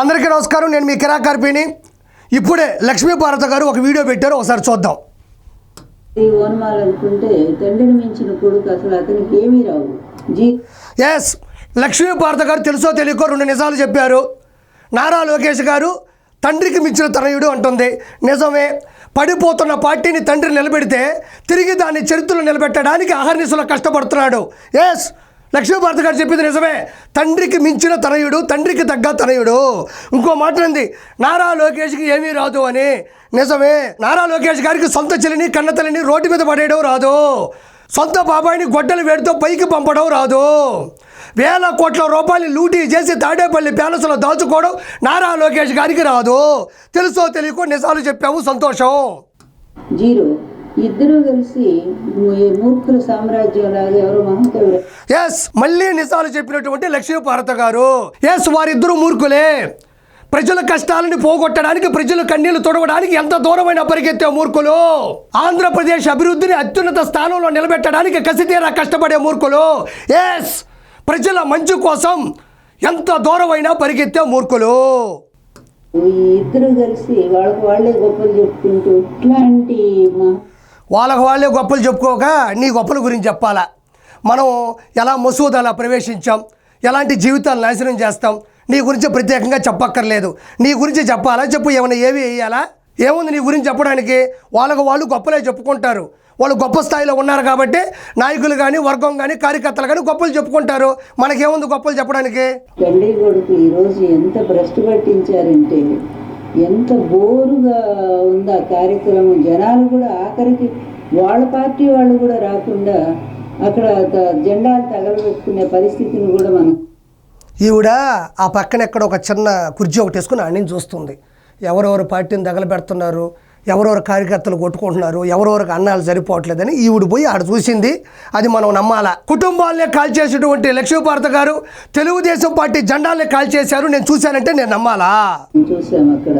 అందరికీ నమస్కారం. నేను మీ కిరా కార్పిని ఇప్పుడే లక్ష్మీ భారత గారు ఒక వీడియో పెట్టారు. ఒకసారి చూద్దాం. ఈ ఓనమాలు అనుకుంటే తండ్రిని మించిన కొడుకు అసలు అతనికి ఏమీ రావు. జీ ఎస్ లక్ష్మీ భారత గారు తెలుసో తెలియకో రెండు నిజాలు చెప్పారు. నారా లోకేష్ గారు తండ్రికి మించిన తనయుడు అంటుంది. నిజమే పడిపోతున్న పార్టీని తండ్రి నిలబెడితే తిరిగి దాన్ని చరిత్రలో నిలబెట్టడానికి అహర్నిశలో కష్టపడుతున్నాడు. ఎస్ లక్ష్మీభారత గారు చెప్పింది నిజమే. తండ్రికి మించిన తనయుడు తండ్రికి తగ్గ తనయుడు. ఇంకో మాట ఉంది నారా లోకేష్కి ఏమీ రాదు అని. నిజమే నారా లోకేష్ గారికి సొంత చెల్లిని కన్న తల్లిని రోడ్డు మీద పడేయడం రాదు. సొంత బాబాయిని గొడ్డలు వేడితో పైకి పంపడం రాదు. వేల కోట్ల రూపాయలు లూటీ చేసి తాడేపల్లి ప్యాలెస్లో దాచుకోవడం నారా లోకేష్ గారికి రాదు. తెలుసో తెలియకో నిజాలు చెప్పావు సంతోషం. జీరో. ఇద్దరూ కలిసి మూర్ఖుల సామ్రాజ్యం లాగా ఎవరో మహాకవి ఎస్ మళ్ళీ నిజాలు చెప్పినటువంటి లక్ష్మీ భారత గారు. ఎస్ వారిద్దరూ మూర్ఖులే. ప్రజల కష్టాలని పోగొట్టడానికి ప్రజల కన్నీళ్ళు తొడవడానికి ఎంత దూరమైన పరిగెత్తే మూర్ఖులు? ఆంధ్రప్రదేశ్ అభివృద్ధిని అత్యున్నత స్థానంలో నిలబెట్టడానికి కసితీరా కష్టపడే మూర్ఖులు? ఎస్ ప్రజల మంచి కోసం ఎంత దూరమైనా పరిగెత్తే మూర్ఖులు? ఇద్దరు కలిసి వాళ్ళకి వాళ్ళే గొప్పలు చెప్పుకుంటూ ఇట్లాంటి వాళ్ళకు వాళ్ళే గొప్పలు చెప్పుకోక నీ గొప్పల గురించి చెప్పాలా? మనం ఎలా మసూద్ అలా ప్రవేశించాం? ఎలాంటి జీవితాలు నాశనం చేస్తాం? నీ గురించి ప్రత్యేకంగా చెప్పక్కర్లేదు. నీ గురించి చెప్పాలా? చెప్పు ఏమైనా ఏవి వేయాలా? ఏముంది నీ గురించి చెప్పడానికి? వాళ్ళకు వాళ్ళు గొప్పలే చెప్పుకుంటారు. వాళ్ళు గొప్ప స్థాయిలో ఉన్నారు కాబట్టి నాయకులు కానీ వర్గం కానీ కార్యకర్తలు కానీ గొప్పలు చెప్పుకుంటారు. మనకేముంది గొప్పలు చెప్పడానికి? తండ్రి కొడుకు ఈరోజు ఎంత భ్రష్టు పట్టించారంటే ఎంత బోరుగా ఉంది ఆ కార్యక్రమం. జనాలు కూడా ఆఖరికి వాళ్ళ పార్టీ వాళ్ళు కూడా రాకుండా అక్కడ జెండాలు తగలబెట్టుకునే పరిస్థితిని కూడా మనం ఈవిడ ఆ పక్కన ఎక్కడ ఒక చిన్న కుర్చీ ఒకటి వేసుకుని ఆడిని చూస్తుంది. ఎవరెవరు పార్టీని తగలబెడుతున్నారు? ఎవరెవరు కార్యకర్తలు కొట్టుకుంటున్నారు ఎవరెవరికి అన్నాలు సరిపోవట్లేదని ఈవిడ పోయి ఆడ చూసింది. అది మనం నమ్మాలా? కుటుంబాలనే కాల్చేసేటువంటి లక్ష్మీభారత గారు తెలుగుదేశం పార్టీ జెండాలనే కాల్చేశారు నేను చూశానంటే నేను నమ్మాలా? చూసాం అక్కడ.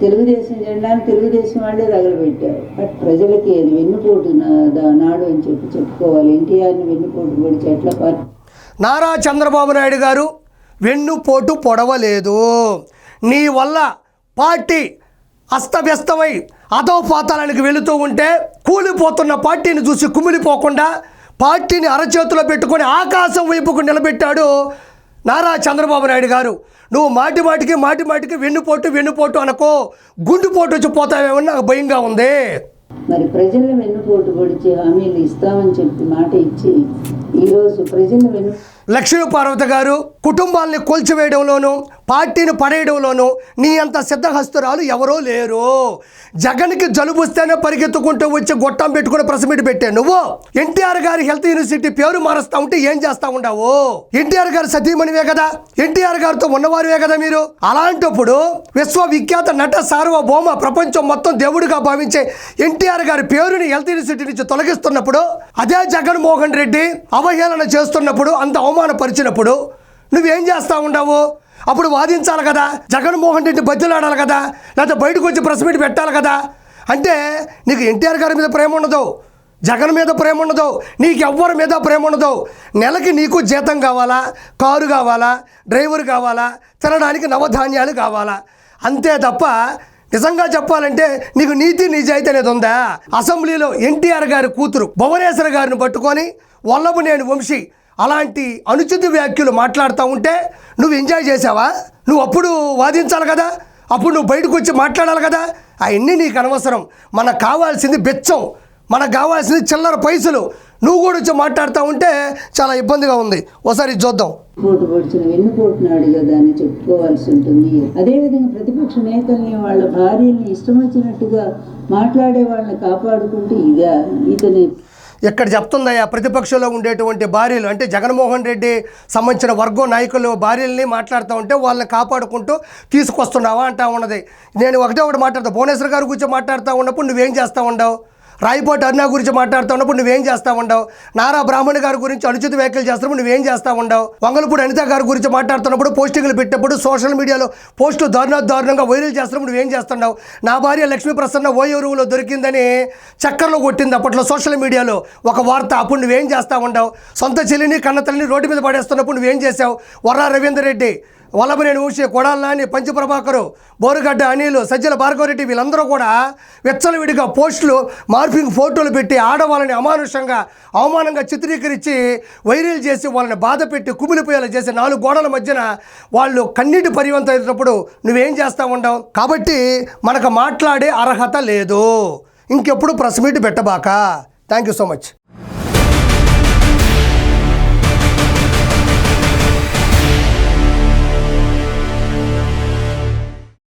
తెలుగుదేశం జెండాను తెలుగుదేశం వాళ్ళే తగలబెట్టారు. బట్ ప్రజలకి అది వెన్నుపోటు నాడు అని చెప్పి చెప్పుకోవాలి. ఎన్టీఆర్ని వెన్నుపోటు పొడిచి ఎట్లా పార్టీ. నారా చంద్రబాబు నాయుడు గారు వెన్నుపోటు పొడవలేదు. నీ వల్ల పార్టీ అస్తవ్యస్తమై అధోపాతాలకు వెళుతూ ఉంటే కూలిపోతున్న పార్టీని చూసి కుమిలిపోకుండా పార్టీని అరచేతిలో పెట్టుకొని ఆకాశం వైపుకు నిలబెట్టాడు నారా చంద్రబాబు నాయుడు గారు. నువ్వు మాటి మాటికి మాటి మాటికి వెన్నుపోటు వెన్నుపోటు అనకో గుండుపోటు వచ్చి పోతావేమో నాకు భయంగా ఉంది. మరి ప్రజల్ని వెన్నుపోటు పొడిచి హామీలు ఇస్తామని చెప్పి మాట ఇచ్చి ఈరోజు ప్రజల్ని వెన్ను లక్ష్మీ పార్వతి గారు కుటుంబాల్ని కూల్చివేయడంలోనూ పార్టీని పడేయడంలోనూ నీ అంత సిద్ధహస్తురాలు ఎవరో లేరు. జగన్కి జలుబు వస్తేనే పరిగెత్తుకుంటూ వచ్చి గొట్టం పెట్టుకుని ప్రెస్ మీట్ పెట్టే నువ్వు. ఎన్టీఆర్ గారి హెల్త్ యూనివర్సిటీ పేరు మారుస్తా ఉంటే ఏం చేస్తా ఉండవు? ఎన్టీఆర్ గారు సతీమణివే కదా? ఎన్టీఆర్ గారితో ఉన్నవారువే కదా మీరు? అలాంటప్పుడు విశ్వవిఖ్యాత నట సార్వభౌమ ప్రపంచం మొత్తం దేవుడిగా భావించే ఎన్టీఆర్ గారి పేరుని హెల్త్ యూనివర్సిటీ నుంచి తొలగిస్తున్నప్పుడు అదే జగన్మోహన్ రెడ్డి అవహేళన చేస్తున్నప్పుడు అంత అవమానపరిచినప్పుడు నువ్వేం చేస్తూ ఉండవు? అప్పుడు వాదించాలి కదా. జగన్మోహన్ రెడ్డి బద్దెలాడాలి కదా. లేకపోతే బయటకు వచ్చి ప్రెస్ మీట్ పెట్టాలి కదా. అంటే నీకు ఎన్టీఆర్ గారి మీద ప్రేమ ఉండదు. జగన్ మీద ప్రేమ ఉండదు. నీకు ఎవ్వరి మీద ప్రేమ ఉండదు. నెలకి నీకు జీతం కావాలా? కారు కావాలా? డ్రైవర్ కావాలా? తినడానికి నవధాన్యాలు కావాలా? అంతే తప్ప నిజంగా చెప్పాలంటే నీకు నీతి నిజాయితీ అనేది ఉందా? అసెంబ్లీలో ఎన్టీఆర్ గారి కూతురు భువనేశ్వర గారిని పట్టుకొని వల్లభనేని వంశీ అలాంటి అనుచిత వ్యాఖ్యలు మాట్లాడుతూ ఉంటే నువ్వు ఎంజాయ్ చేసావా నువ్వు అప్పుడు వాదించాలి కదా? అప్పుడు నువ్వు బయటకు వచ్చి మాట్లాడాలి కదా? అవన్నీ నీకు అనవసరం. మనకు కావాల్సింది బెచ్చం. మనకు కావాల్సింది చిల్లర పైసలు. నువ్వు కూడా వచ్చి మాట్లాడుతూ ఉంటే చాలా ఇబ్బందిగా ఉంది. ఒకసారి చూద్దాం. పోటు పొడిచిన కదా అని చెప్పుకోవాల్సి ఉంటుంది. అదేవిధంగా ప్రతిపక్ష నేతల్ని వాళ్ళ భార్యని ఇష్టం వచ్చినట్టుగా మాట్లాడే వాళ్ళని కాపాడుకుంటూ ఇదా ఇతని. ఇక్కడ చెప్తుందయ్యా? ప్రతిపక్షంలో ఉండేటువంటి భార్యలు అంటే జగన్మోహన్ రెడ్డి సంబంధించిన వర్గం నాయకులు భార్యల్ని మాట్లాడుతూ ఉంటే వాళ్ళని కాపాడుకుంటూ తీసుకొస్తున్నావా అంటా ఉన్నది. నేను ఒకటే ఒకటి మాట్లాడతా. భువనేశ్వర్ గారి గురించి మాట్లాడుతూ ఉన్నప్పుడు నువ్వేం చేస్తూ ఉండవు? రాయపోటి అరుణ గురించి మాట్లాడుతున్నప్పుడు నువ్వేం చేస్తా ఉండవు? నారా బ్రాహ్మణ్ గారి గురించి అనుచిత వ్యాఖ్యలు చేస్తున్నప్పుడు నువ్వేం చేస్తా ఉండవు? వంగలపూడి అనిత గారి గురించి మాట్లాడుతున్నప్పుడు పోస్టింగ్లు పెట్టినప్పుడు సోషల్ మీడియాలో పోస్టులు దారుణ దారుణంగా వైరల్ చేస్తున్నప్పుడు నువ్వేం చేస్తున్నావు? నా భార్య లక్ష్మీ ప్రసన్న ఓయూరువులో దొరికిందని చక్కర్లో కొట్టింది అప్పట్లో సోషల్ మీడియాలో ఒక వార్త. అప్పుడు నువ్వేం చేస్తా ఉండవు? సొంత చెల్లిని కన్న తల్లిని రోడ్డు మీద పడేస్తున్నప్పుడు నువ్వేం చేసావు వర్రా రవీందర్ రెడ్డి వల్లభనేని ఊషి కొడాల నాని పంచప్రభాకరు బోరుగడ్డ అనిలు సజ్జల భార్గవరెడ్డి వీళ్ళందరూ కూడా విచ్చలవిడిగా పోస్టులు మార్పింగ్ ఫోటోలు పెట్టి ఆడవాళ్ళని అమానుషంగా అవమానంగా చిత్రీకరించి వైరల్ చేసి వాళ్ళని బాధ పెట్టి కుమిలిపోయేలా చేసి నాలుగు గోడల మధ్యన వాళ్ళు కన్నీటి పర్యంతం అయినప్పుడు నువ్వేం చేస్తా ఉండవు? కాబట్టి మనకు మాట్లాడే అర్హత లేదు. ఇంకెప్పుడు press meet పెట్టబాక. Thank you so much